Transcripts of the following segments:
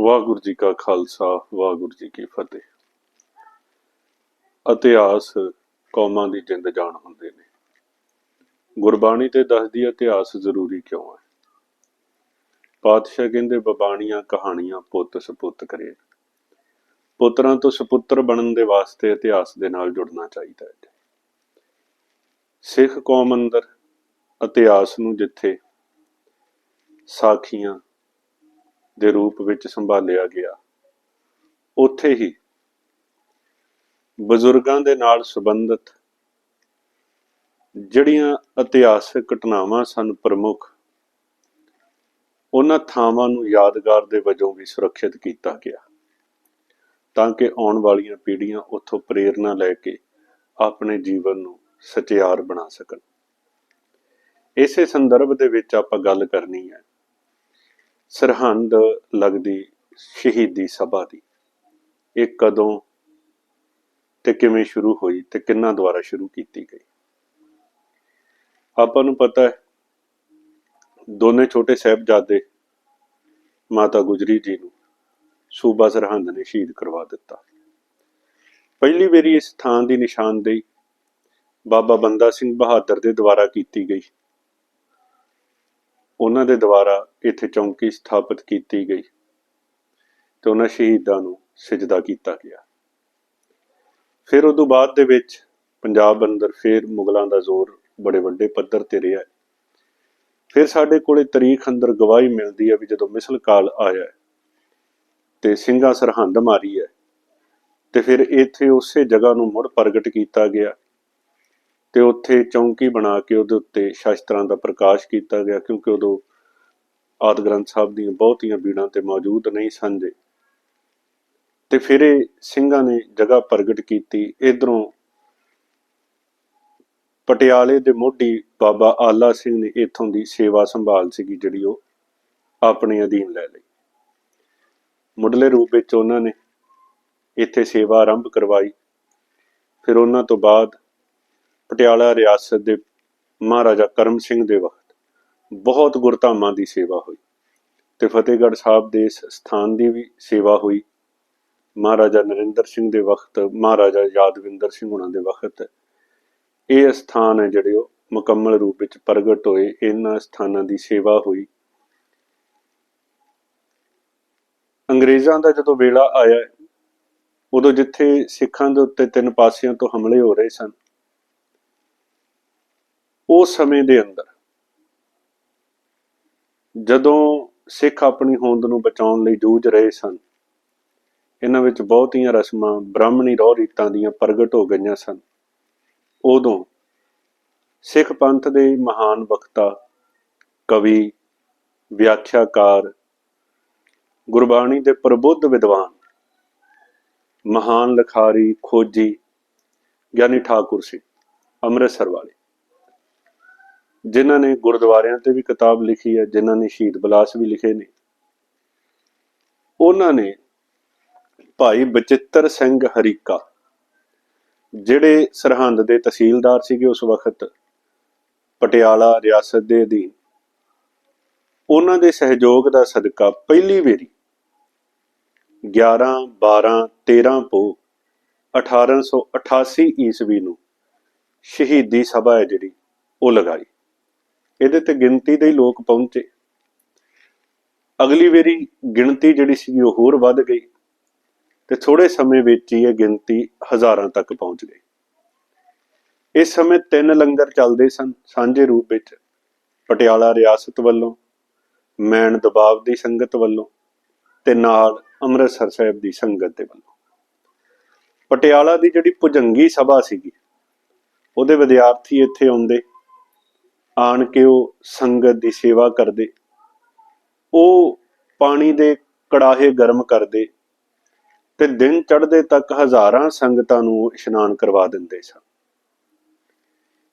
ਵਾਹਿਗੁਰੂ ਜੀ ਕਾ ਖਾਲਸਾ, ਵਾਹਿਗੁਰੂ ਜੀ ਕੀ ਫਤਿਹ। ਇਤਿਹਾਸ ਕੌਮਾਂ ਦੀ ਜਿੰਦ ਜਾਨ ਹੁੰਦੇ ਨੇ। ਗੁਰਬਾਣੀ ਤੇ ਦੱਸਦੀ ਇਤਿਹਾਸ ਜ਼ਰੂਰੀ ਕਿਉਂ ਹੈ? ਪਾਤਸ਼ਾਹ ਕਹਿੰਦੇ ਬਬਾਣੀਆਂ ਕਹਾਣੀਆਂ ਪੁੱਤ ਸਪੁੱਤ ਕਰੇ। ਪੁੱਤਰਾਂ ਤੋਂ ਸੁਪੁੱਤਰ ਬਣਨ ਦੇ ਵਾਸਤੇ ਇਤਿਹਾਸ ਦੇ ਨਾਲ ਜੁੜਨਾ ਚਾਹੀਦਾ ਹੈ। ਸਿੱਖ ਕੌਮ ਅੰਦਰ ਇਤਿਹਾਸ ਨੂੰ ਜਿੱਥੇ ਸਾਖੀਆਂ ਦੇ ਰੂਪ ਵਿੱਚ ਸੰਭਾਲਿਆ ਗਿਆ। ਉੱਥੇ ਹੀ ਬਜ਼ੁਰਗਾਂ ਦੇ ਨਾਲ ਸੰਬੰਧਿਤ ਜਿਹੜੀਆਂ ਇਤਿਹਾਸਕ ਘਟਨਾਵਾਂ ਸਨ ਪ੍ਰਮੁੱਖ, ਉਹਨਾਂ ਥਾਵਾਂ ਨੂੰ ਯਾਦਗਾਰ ਦੇ ਵਜੋਂ ਵੀ ਸੁਰੱਖਿਅਤ ਕੀਤਾ ਗਿਆ ਤਾਂ ਕਿ ਆਉਣ ਵਾਲੀਆਂ ਪੀੜ੍ਹੀਆਂ ਉੱਥੋਂ ਪ੍ਰੇਰਣਾ ਲੈ ਕੇ ਆਪਣੇ ਜੀਵਨ ਨੂੰ ਸਚਿਆਰ ਬਣਾ ਸਕਣ। ਇਸੇ ਸੰਦਰਭ ਦੇ ਵਿੱਚ ਆਪਾਂ ਗੱਲ ਕਰਨੀ ਹੈ ਸਰਹੰਦ ਲੱਗਦੀ ਸ਼ਹੀਦੀ ਸਭਾ ਦੀ। ਇਹ ਕਦੋਂ ਤੇ ਕਿਵੇਂ ਸ਼ੁਰੂ ਹੋਈ ਤੇ ਕਿੰਨਾ ਦੁਆਰਾ ਸ਼ੁਰੂ ਕੀਤੀ ਗਈ? ਆਪਾਂ ਨੂੰ ਪਤਾ ਹੈ, ਦੋਨੇ ਛੋਟੇ ਸਾਹਿਬਜ਼ਾਦੇ ਮਾਤਾ ਗੁਜਰੀ ਜੀ ਨੂੰ ਸੂਬਾ ਸਰਹੰਦ ਨੇ ਸ਼ਹੀਦ ਕਰਵਾ ਦਿੱਤਾ। ਪਹਿਲੀ ਵਾਰੀ ਇਸ ਥਾਂ ਦੀ ਨਿਸ਼ਾਨਦੇਹੀ ਬਾਬਾ ਬੰਦਾ ਸਿੰਘ ਬਹਾਦਰ ਦੇ ਦੁਆਰਾ ਕੀਤੀ ਗਈ। ਉਹਨਾਂ ਦੇ ਦੁਆਰਾ ਇੱਥੇ ਚੌਂਕੀ ਸਥਾਪਿਤ ਕੀਤੀ ਗਈ ਤੇ ਉਹਨਾਂ ਸ਼ਹੀਦਾਂ ਨੂੰ ਸਜਦਾ ਕੀਤਾ ਗਿਆ। ਫਿਰ ਉਦੋਂ ਬਾਅਦ ਦੇ ਵਿੱਚ ਪੰਜਾਬ ਅੰਦਰ ਫਿਰ ਮੁਗਲਾਂ ਦਾ ਜ਼ੋਰ ਬੜੇ ਵੱਡੇ ਪੱਧਰ ਤੇ ਰਿਹਾ। ਫਿਰ ਸਾਡੇ ਕੋਲੇ ਤਾਰੀਖ ਅੰਦਰ ਗਵਾਹੀ ਮਿਲਦੀ ਹੈ ਵੀ ਜਦੋਂ ਮਿਸਲ ਕਾਲ ਆਇਆ ਤੇ ਸਿੰਘਾਂ ਸਰਹੰਦ ਮਾਰੀ ਹੈ ਤੇ ਫਿਰ ਇੱਥੇ ਉਸੇ ਜਗ੍ਹਾ ਨੂੰ ਮੁੜ ਪ੍ਰਗਟ ਕੀਤਾ ਗਿਆ ਤੇ ਉੱਥੇ ਚੌਂਕੀ ਬਣਾ ਕੇ ਉਹਦੇ ਉੱਤੇ ਸ਼ਾਸਤਰਾਂ ਦਾ ਪ੍ਰਕਾਸ਼ ਕੀਤਾ ਗਿਆ, ਕਿਉਂਕਿ ਉਦੋਂ ਆਦ ਗ੍ਰੰਥ ਸਾਹਿਬ ਦੀਆਂ ਬਹੁਤੀਆਂ ਬੀੜਾਂ ਤੇ ਮੌਜੂਦ ਨਹੀਂ ਸਨ ਜੇ। ਤੇ ਫਿਰ ਇਹ ਸਿੰਘਾਂ ਨੇ ਜਗ੍ਹਾ ਪ੍ਰਗਟ ਕੀਤੀ। ਇਧਰੋਂ ਪਟਿਆਲੇ ਦੇ ਮੋਢੀ ਬਾਬਾ ਆਲਾ ਸਿੰਘ ਨੇ ਇਥੋਂ ਦੀ ਸੇਵਾ ਸੰਭਾਲ ਸੀਗੀ, ਜਿਹੜੀ ਉਹ ਆਪਣੇ ਅਧੀਨ ਲੈ ਲਈ। ਮੁੱਢਲੇ ਰੂਪ ਵਿੱਚ ਉਹਨਾਂ ਨੇ ਇੱਥੇ ਸੇਵਾ ਆਰੰਭ ਕਰਵਾਈ। ਫਿਰ ਉਹਨਾਂ ਤੋਂ ਬਾਅਦ ਪਟਿਆਲਾ ਰਿਆਸਤ ਦੇ ਮਹਾਰਾਜਾ ਕਰਮ ਸਿੰਘ ਦੇ ਵਕਤ ਬਹੁਤ ਗੁਰਧਾਮਾਂ ਦੀ ਸੇਵਾ ਹੋਈ ਤੇ ਫਤਿਹਗੜ੍ਹ ਸਾਹਿਬ ਦੇ ਇਸ ਸਥਾਨ ਦੀ ਵੀ ਸੇਵਾ ਹੋਈ। ਮਹਾਰਾਜਾ ਨਰਿੰਦਰ ਸਿੰਘ ਦੇ ਵਕਤ, ਮਹਾਰਾਜਾ ਯਾਦਵਿੰਦਰ ਸਿੰਘ ਉਹਨਾਂ ਦੇ ਵਕਤ ਇਹ ਸਥਾਨ ਹੈ ਜਿਹੜੇ ਉਹ ਮੁਕੰਮਲ ਰੂਪ ਵਿੱਚ ਪ੍ਰਗਟ ਹੋਏ, ਇਹਨਾਂ ਸਥਾਨਾਂ ਦੀ ਸੇਵਾ ਹੋਈ। ਅੰਗਰੇਜ਼ਾਂ ਦਾ ਜਦੋਂ ਵੇਲਾ ਆਇਆ, ਉਦੋਂ ਜਿੱਥੇ ਸਿੱਖਾਂ ਦੇ ਉੱਤੇ ਤਿੰਨ ਪਾਸਿਆਂ ਤੋਂ ਹਮਲੇ ਹੋ ਰਹੇ ਸਨ ਉਸ ਸਮੇਂ ਦੇ ਅੰਦਰ ਜਦੋਂ ਸਿੱਖ ਆਪਣੀ ਹੋਂਦ ਨੂੰ ਬਚਾਉਣ ਲਈ ਜੂਝ ਰਹੇ ਸਨ, ਇਹਨਾਂ ਵਿੱਚ ਬਹੁਤੀਆਂ ਰਸਮਾਂ ਬ੍ਰਾਹਮਣੀ ਰੋਹ ਰੀਤਾਂ ਦੀਆਂ ਪ੍ਰਗਟ ਹੋ ਗਈਆਂ ਸਨ। ਉਦੋਂ ਸਿੱਖ ਪੰਥ ਦੇ ਮਹਾਨ ਵਕਤਾ, ਕਵੀ, ਵਿਆਖਿਆਕਾਰ, ਗੁਰਬਾਣੀ ਦੇ ਪ੍ਰਬੁੱਧ ਵਿਦਵਾਨ, ਮਹਾਨ ਲਖਾਰੀ, ਖੋਜੀ, ਗਿਆਨੀ ਠਾਕੁਰ ਸੀ, ਅੰਮ੍ਰਿਤਸਰ ਵਾਲੇ। ਜਿਨ੍ਹਾਂ ਨੇ ਗੁਰਦੁਆਰਿਆਂ ਤੇ ਵੀ ਕਿਤਾਬ ਲਿਖੀ ਹੈ, ਜਿਨ੍ਹਾਂ ਨੇ ਸ਼ਹੀਦ ਬਲਾਸ ਵੀ ਲਿਖੇ ਨੇ। ਉਹਨਾਂ ਨੇ ਭਾਈ ਬਚਿੱਤਰ ਸਿੰਘ ਹਰੀਕਾ, ਜਿਹੜੇ ਸਰਹੰਦ ਦੇ ਤਹਿਸੀਲਦਾਰ ਸੀਗੇ ਉਸ ਵਕਤ, ਪਟਿਆਲਾ ਰਿਆਸਤ ਦੇ ਅਧੀਨ, ਉਹਨਾਂ ਦੇ ਸਹਿਯੋਗ ਦਾ ਸਦਕਾ ਪਹਿਲੀ ਵਾਰੀ 11 12 13 ਪੋ 1888 ਈਸਵੀ ਨੂੰ ਸ਼ਹੀਦੀ ਸਭਾ ਹੈ ਜਿਹੜੀ, ਉਹ ਲਗਾਈ। ਇਹਦੇ ਤੇ ਗਿਣਤੀ ਦੇ ਹੀ ਲੋਕ ਪਹੁੰਚੇ। ਅਗਲੀ ਵਾਰੀ ਗਿਣਤੀ ਜਿਹੜੀ ਸੀ ਉਹ ਹੋਰ ਵੱਧ ਗਈ ਤੇ ਥੋੜੇ ਸਮੇਂ ਵਿੱਚ ਹੀ ਇਹ ਗਿਣਤੀ ਹਜ਼ਾਰਾਂ ਤੱਕ ਪਹੁੰਚ ਗਈ। ਇਸ ਸਮੇਂ ਤਿੰਨ ਲੰਗਰ ਚੱਲਦੇ ਸਨ ਸਾਂਝੇ ਰੂਪ ਵਿੱਚ, ਪਟਿਆਲਾ ਰਿਆਸਤ ਵੱਲੋਂ, ਮੈਣ ਦਬਾਵ ਦੀ ਸੰਗਤ ਵੱਲੋਂ ਤੇ ਨਾਲ ਅੰਮ੍ਰਿਤਸਰ ਸਾਹਿਬ ਦੀ ਸੰਗਤ ਦੇ ਵੱਲੋਂ। ਪਟਿਆਲਾ ਦੀ ਜਿਹੜੀ ਭੁਜੰਗੀ ਸਭਾ ਸੀਗੀ, ਉਹਦੇ ਵਿਦਿਆਰਥੀ ਇੱਥੇ ਆਉਂਦੇ ਆਣ ਕੇ ਉਹ ਸੰਗਤ ਦੀ ਸੇਵਾ ਕਰਦੇ। ਉਹ ਪਾਣੀ ਦੇ ਕੜਾਹੇ ਗਰਮ ਕਰਦੇ ਤੇ ਦਿਨ ਚੜ੍ਹਦੇ ਤੱਕ ਹਜ਼ਾਰਾਂ ਸੰਗਤਾਂ ਨੂੰ ਇਸ਼ਨਾਨ ਕਰਵਾ ਦਿੰਦੇ ਸਨ।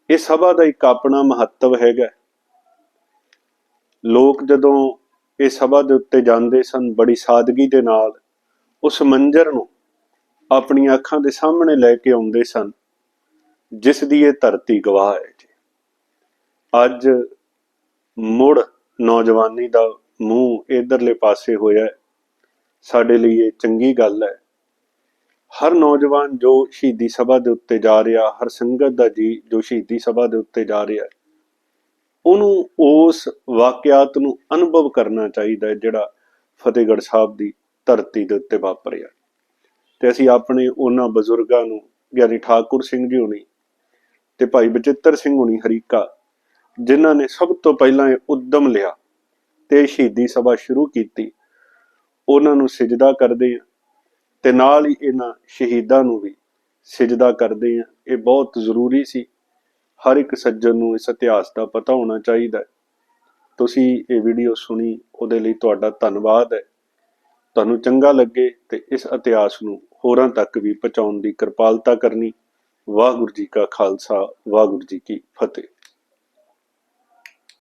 ਇਹ ਸਭਾ ਦਾ ਇੱਕ ਆਪਣਾ ਮਹੱਤਵ ਹੈਗਾ। ਲੋਕ ਜਦੋਂ ਇਹ ਸਭਾ ਦੇ ਉੱਤੇ ਜਾਂਦੇ ਸਨ, ਬੜੀ ਸਾਦਗੀ ਦੇ ਨਾਲ ਉਸ ਮੰਜ਼ਰ ਨੂੰ ਆਪਣੀਆਂ ਅੱਖਾਂ ਦੇ ਸਾਹਮਣੇ ਲੈ ਕੇ ਆਉਂਦੇ ਸਨ, ਜਿਸ ਦੀ ਇਹ ਧਰਤੀ ਗਵਾਹ ਹੈ ਜੀ। ਅੱਜ ਮੁੜ ਨੌਜਵਾਨੀ ਦਾ ਮੂੰਹ ਇਧਰਲੇ ਪਾਸੇ ਹੋਇਆ ਸਾਡੇ ਲਈ ਇਹ ਚੰਗੀ ਗੱਲ ਹੈ। ਹਰ ਨੌਜਵਾਨ ਜੋ ਸ਼ਹੀਦੀ ਸਭਾ ਦੇ ਉੱਤੇ ਜਾ ਰਿਹਾ, ਹਰ ਸੰਗਤ ਦਾ ਜੀ ਜੋ ਸ਼ਹੀਦੀ ਸਭਾ ਦੇ ਉੱਤੇ ਜਾ ਰਿਹਾ ਉਹਨੂੰ ਉਸ ਵਾਕਿਆਤ ਨੂੰ ਅਨੁਭਵ ਕਰਨਾ ਚਾਹੀਦਾ ਹੈ ਜਿਹੜਾ ਫਤਿਹਗੜ੍ਹ ਸਾਹਿਬ ਦੀ ਧਰਤੀ ਦੇ ਉੱਤੇ ਵਾਪਰਿਆ। ਤੇ ਅਸੀਂ ਆਪਣੇ ਉਹਨਾਂ ਬਜ਼ੁਰਗਾਂ ਨੂੰ ਗਿਆਨੀ ਠਾਕੁਰ ਸਿੰਘ ਜੀ ਹੋਣੀ ਤੇ ਭਾਈ ਬਚਿੱਤਰ ਸਿੰਘ ਹੋਣੀ, ਹਰੀਕਾ ਜਿਨ੍ਹਾਂ ਨੇ ਸਭ ਤੋਂ ਪਹਿਲਾਂ ਇਹ ਉਦਮ ਲਿਆ ਤੇ ਸ਼ਹੀਦੀ ਸਭਾ ਸ਼ੁਰੂ ਕੀਤੀ, ਉਹਨਾਂ ਨੂੰ ਸਿਜਦਾ ਕਰਦੇ ਆ ਤੇ ਨਾਲ ਹੀ ਇਹਨਾਂ ਸ਼ਹੀਦਾਂ ਨੂੰ ਵੀ ਸਿਜਦਾ ਕਰਦੇ ਆ ਇਹ ਬਹੁਤ ਜ਼ਰੂਰੀ ਸੀ। ਹਰ ਇੱਕ ਸੱਜਣ ਨੂੰ ਇਸ ਇਤਿਹਾਸ ਦਾ ਪਤਾ ਹੋਣਾ ਚਾਹੀਦਾ ਹੈ। ਤੁਸੀਂ ਇਹ ਵੀਡੀਓ ਸੁਣੀ, ਉਹਦੇ ਲਈ ਤੁਹਾਡਾ ਧੰਨਵਾਦ ਹੈ। ਤੁਹਾਨੂੰ ਚੰਗਾ ਲੱਗੇ ਤੇ ਇਸ ਇਤਿਹਾਸ ਨੂੰ ਹੋਰਾਂ ਤੱਕ ਵੀ ਪਹੁੰਚਾਉਣ ਦੀ ਕਿਰਪਾਲਤਾ ਕਰਨੀ। ਵਾਹਿਗੁਰੂ ਜੀ ਕਾ ਖਾਲਸਾ, ਵਾਹਿਗੁਰੂ ਜੀ ਕੀ ਫਤਿਹ।